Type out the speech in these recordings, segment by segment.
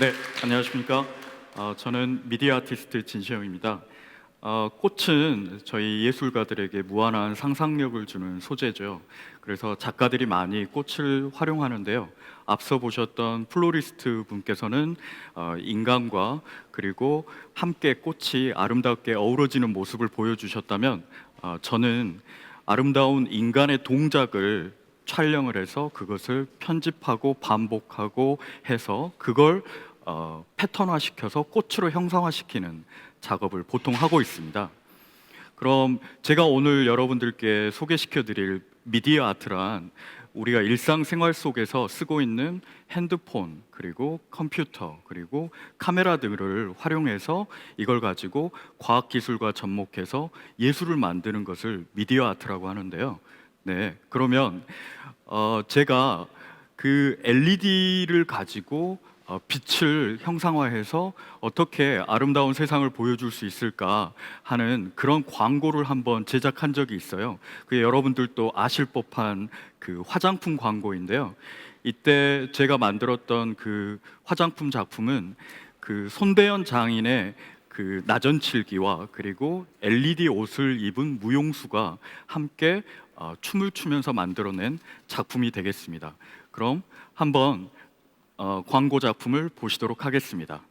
네, 안녕하십니까. 어, 저는 미디어 아티스트 진시영입니다. 어, 꽃은 저희 예술가들에게 무한한 상상력을 주는 소재죠. 그래서 작가들이 많이 꽃을 활용하는데요. 앞서 보셨던 플로리스트 분께서는 어, 인간과 그리고 함께 꽃이 아름답게 어우러지는 모습을 보여주셨다면 어, 저는 아름다운 인간의 동작을 촬영을 해서 그것을 편집하고 반복하고 해서 그걸 어, 패턴화 시켜서 꽃으로 형상화시키는 작업을 보통 하고 있습니다. 그럼 제가 오늘 여러분들께 소개시켜 드릴 미디어 아트란 우리가 일상생활 속에서 쓰고 있는 핸드폰 그리고 컴퓨터 그리고 카메라 등을 활용해서 이걸 가지고 과학 기술과 접목해서 예술을 만드는 것을 미디어 아트라고 하는데요. 네, 그러면 어, 제가 그 LED를 가지고 어, 빛을 형상화해서 어떻게 아름다운 세상을 보여줄 수 있을까 하는 그런 광고를 한번 제작한 적이 있어요. 그 여러분들도 아실 법한 그 화장품 광고인데요. 이때 제가 만들었던 그 화장품 작품은 그 손배연 장인의 그 나전칠기와 그리고 LED 옷을 입은 무용수가 함께 어, 춤을 추면서 만들어낸 작품이 되겠습니다. 그럼 한번 어, 광고 작품을 보시도록 하겠습니다.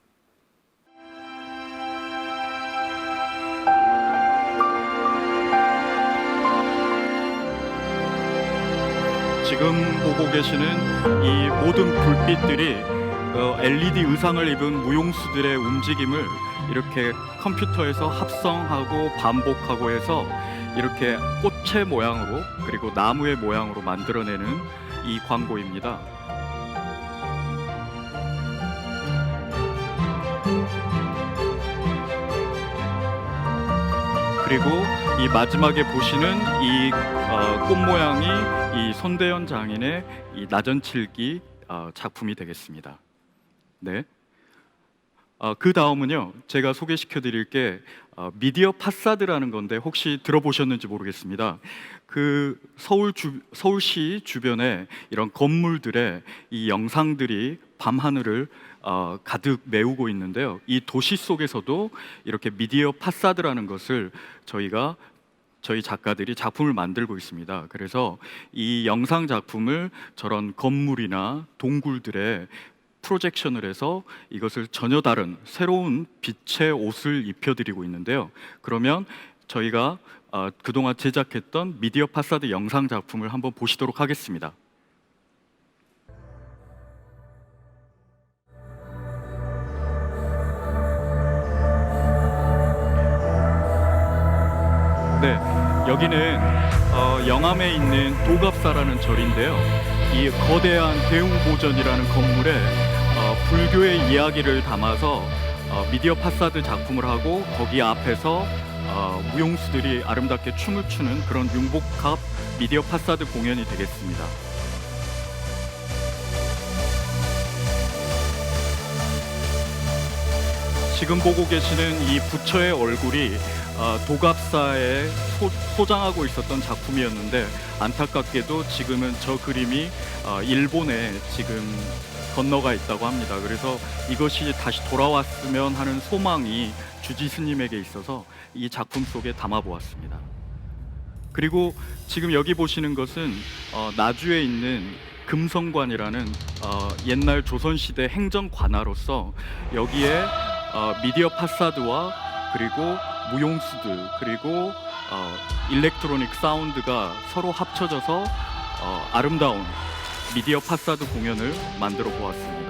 지금 보고 계시는 이 모든 불빛들이 어, LED 의상을 입은 무용수들의 움직임을 이렇게 컴퓨터에서 합성하고 반복하고 해서 이렇게 꽃의 모양으로 그리고 나무의 모양으로 만들어내는 이 광고입니다. 그리고 이 마지막에 보시는 이 어, 꽃 모양이 이 손대현 장인의 이 나전칠기 어, 작품이 되겠습니다. 네. 어, 그 다음은요, 제가 소개시켜 드릴 게 어, 미디어 파사드라는 건데 혹시 들어보셨는지 모르겠습니다. 그 서울 주, 서울시 주변에 이런 건물들의 이 영상들이 밤 하늘을 어, 가득 메우고 있는데요. 이 도시 속에서도 이렇게 미디어 파사드라는 것을 저희가 저희 작가들이 작품을 만들고 있습니다. 그래서 이 영상 작품을 저런 건물이나 동굴들의 프로젝션을 해서 이것을 전혀 다른 새로운 빛의 옷을 입혀드리고 있는데요. 그러면 저희가 어, 그동안 제작했던 미디어 파사드 영상 작품을 한번 보시도록 하겠습니다. 네, 여기는 어, 영암에 있는 도갑사라는 절인데요. 이 거대한 대웅보전이라는 건물에 어, 불교의 이야기를 담아서 어, 미디어 파사드 작품을 하고 거기 앞에서 어, 무용수들이 아름답게 춤을 추는 그런 융복합 미디어 파사드 공연이 되겠습니다. 지금 보고 계시는 이 부처의 얼굴이 어, 도갑사에 소, 소장하고 있었던 작품이었는데 안타깝게도 지금은 저 그림이 어, 일본에 지금 건너가 있다고 합니다. 그래서 이것이 다시 돌아왔으면 하는 소망이 주지 스님에게 있어서 이 작품 속에 담아 보았습니다. 그리고 지금 여기 보시는 것은 어, 나주에 있는 금성관이라는 어, 옛날 조선시대 행정 관아로서 여기에 어, 미디어 파사드와 그리고 무용수들 그리고 어, 일렉트로닉 사운드가 서로 합쳐져서 어, 아름다운 미디어 파사드 공연을 만들어 보았습니다.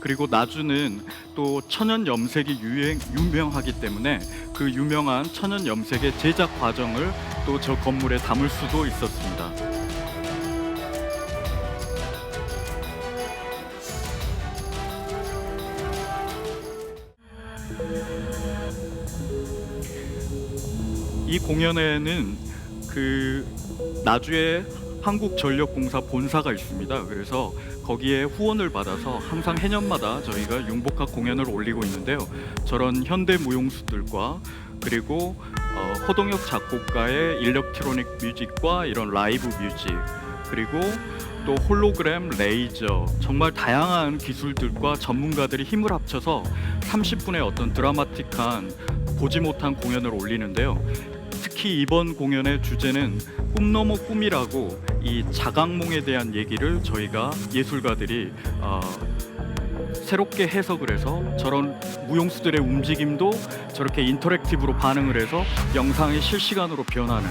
그리고 나주는 또 천연 염색이 유행, 유명하기 때문에 그 유명한 천연 염색의 제작 과정을 또 저 건물에 담을 수도 있었습니다. 이 공연에는 그 나주에 한국전력공사 본사가 있습니다. 그래서 거기에 후원을 받아서 항상 해년마다 저희가 융복합 공연을 올리고 있는데요. 저런 현대 무용수들과 그리고 어, 허동혁 작곡가의 일렉트로닉 뮤직과 이런 라이브 뮤직 그리고 또 홀로그램, 레이저 정말 다양한 기술들과 전문가들이 힘을 합쳐서 30분의 어떤 드라마틱한 보지 못한 공연을 올리는데요. 특히 이번 공연의 주제는 꿈 넘어 꿈이라고 이 자각몽에 대한 얘기를 저희가 예술가들이 어, 새롭게 해석을 해서 저런 무용수들의 움직임도 저렇게 인터랙티브로 반응을 해서 영상이 실시간으로 변하는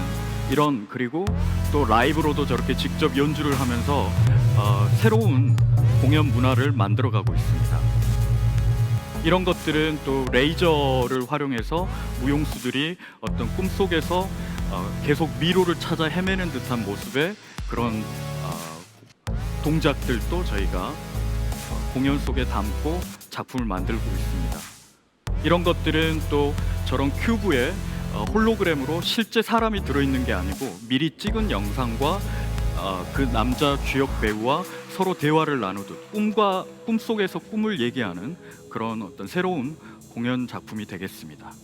이런 그리고 또 라이브로도 저렇게 직접 연주를 하면서 어, 새로운 공연 문화를 만들어가고 있습니다. 이런 것들은 또 레이저를 활용해서 무용수들이 어떤 꿈 속에서 어, 계속 미로를 찾아 헤매는 듯한 모습의 그런 어, 동작들도 저희가 어, 공연 속에 담고 작품을 만들고 있습니다. 이런 것들은 또 저런 큐브에 어, 홀로그램으로 실제 사람이 들어있는 게 아니고 미리 찍은 영상과 어, 그 남자 주역 배우와 서로 대화를 나누듯 꿈과 꿈 속에서 꿈을 얘기하는 그런 어떤 새로운 공연 작품이 되겠습니다.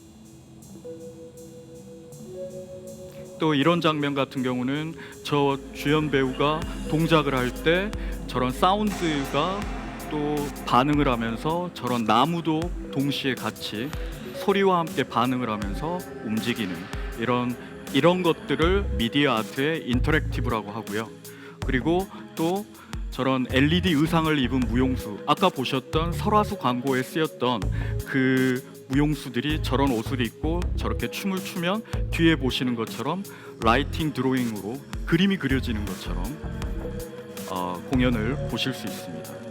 또 이런 장면 같은 경우는 저 주연 배우가 동작을 할 때 저런 사운드가 또 반응을 하면서 저런 나무도 동시에 같이 소리와 함께 반응을 하면서 움직이는 이런 이런 것들을 미디어 아트의 인터랙티브라고 하고요. 그리고 또 저런 LED 의상을 입은 무용수 아까 보셨던 설화수 광고에 쓰였던 그 무용수들이 저런 옷을 입고 저렇게 춤을 추면 뒤에 보시는 것처럼 라이팅 드로잉으로 그림이 그려지는 것처럼 어, 공연을 보실 수 있습니다.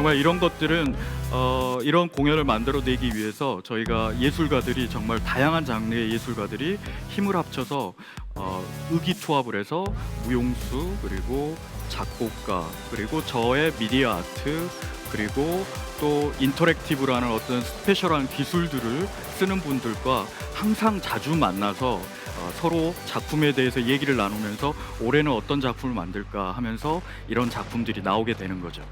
정말 이런 것들은 어, 이런 공연을 만들어내기 위해서 저희가 예술가들이 정말 다양한 장르의 예술가들이 힘을 합쳐서 어, 의기투합을 해서 무용수 그리고 작곡가 그리고 저의 미디어 아트 그리고 또 인터랙티브라는 어떤 스페셜한 기술들을 쓰는 분들과 항상 자주 만나서 어, 서로 작품에 대해서 얘기를 나누면서 올해는 어떤 작품을 만들까 하면서 이런 작품들이 나오게 되는 거죠.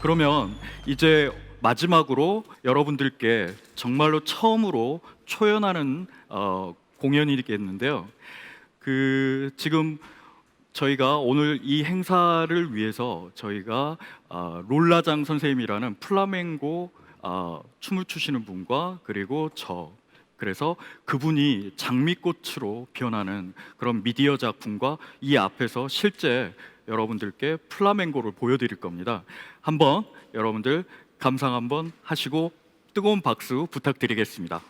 그러면 이제 마지막으로 여러분들께 정말로 처음으로 초연하는 어, 공연이겠는데요. 그 지금 저희가 오늘 이 행사를 위해서 저희가 어, 롤라장 선생님이라는 플라멩고 어, 춤을 추시는 분과 그리고 저 그래서 그분이 장미꽃으로 변하는 그런 미디어 작품과 이 앞에서 실제 여러분들께 플라멩고를 보여드릴 겁니다. 한번 여러분들 감상 한번 하시고 뜨거운 박수 부탁드리겠습니다.